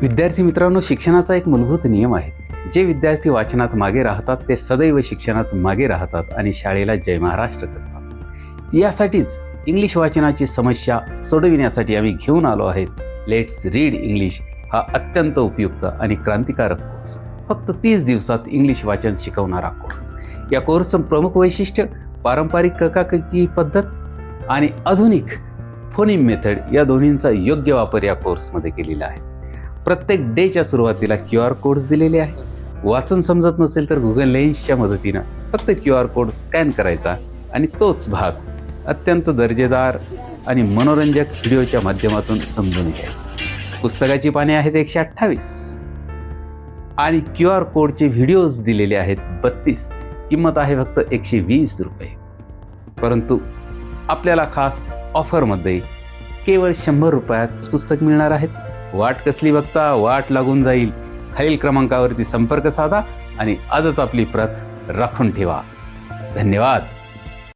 विद्यार्थी मित्रांनो शिक्षणाचा एक मूलभूत नियम आहे. जे विद्यार्थी वाचनात मागे राहतात ते सदैव शिक्षणात मागे राहतात आणि शाळेला जय महाराष्ट्र करतात. यासाठीच इंग्लिश वाचनाची समस्या सोडविण्यासाठी आम्ही घेऊन आलो आहेत. लेट्स रीड इंग्लिश हा अत्यंत उपयुक्त आणि क्रांतिकारक कोर्स फक्त तीस दिवसात इंग्लिश वाचन शिकवणारा कोर्स या कोर्सचं प्रमुख वैशिष्ट्य पारंपरिक ककाककी पद्धत आणि आधुनिक फोनिम मेथड या दोन्हींचा योग्य वापर या कोर्समध्ये केलेला आहे. प्रत्येक डेच्या सुरुवातीला क्यू आर कोड्स दिलेले आहेत. वाचून समजत नसेल तर गुगल लेन्सच्या मदतीनं फक्त क्यू आर कोड स्कॅन करायचा आणि तोच भाग अत्यंत दर्जेदार आणि मनोरंजक व्हिडिओच्या माध्यमातून समजून घ्यायचा. पुस्तकाची पाने आहेत एकशे अठ्ठावीस. आणि क्यू आर कोडचे व्हिडिओज दिलेले आहेत बत्तीस. किंमत आहे फक्त एकशे वीस रुपये. परंतु आपल्याला खास ऑफरमध्ये केवळ शंभर रुपयात पुस्तक मिळणार आहेत. वाट कसली बघता? वाट लागून जाईल. खालील क्रमांकावरती संपर्क साधा आणि आजच आपली प्रत राखून ठेवा. धन्यवाद.